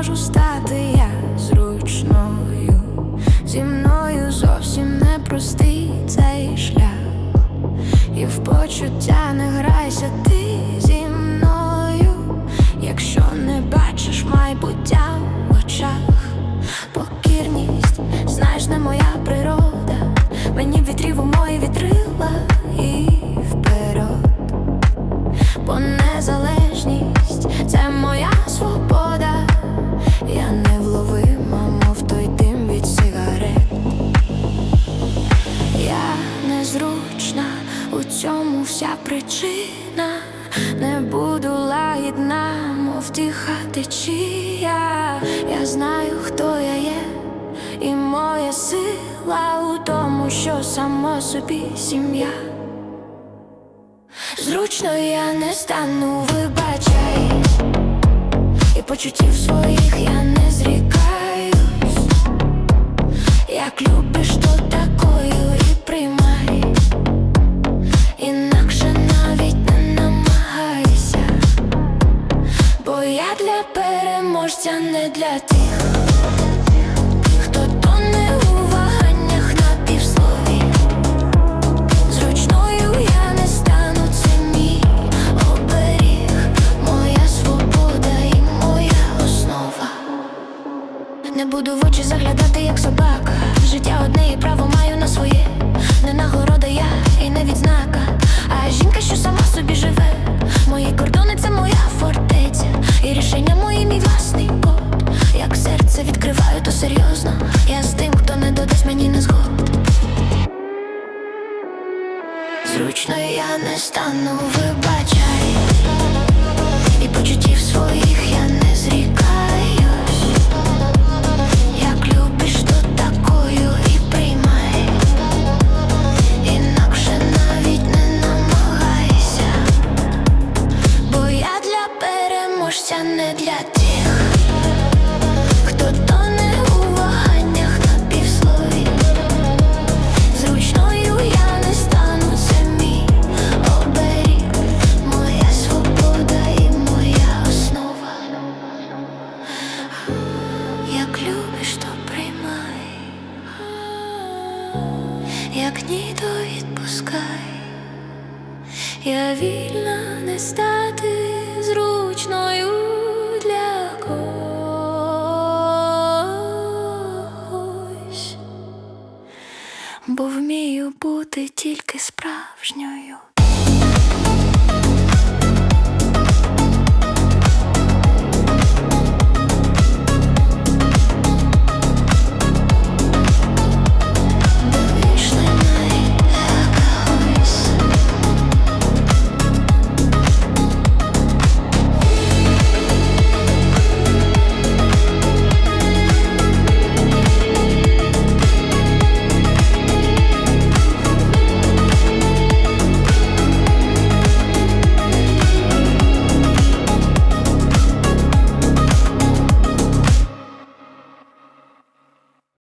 можу стати я зручною, зі мною зовсім непростий цей шлях, і в почуття не грайся ти зі мною, якщо не бачиш майбуття. незручна, у цьому вся причина, не буду лагідна, мов тиха течія Я знаю, хто я є, і моя сила у тому, що сама собі сім'я. Зручно я не стану, вибачай, і почуттів своїх я не. Для переможця не для тих, серйозно. Я з тим, хто не додасть мені не згод Зручно я не стану, вибачай. І почуттів своїх я не зрікаюсь. Любиш, то приймай, як ні, то відпускай. Я вільна не стати зручною для когось, бо вмію бути тільки справжньою.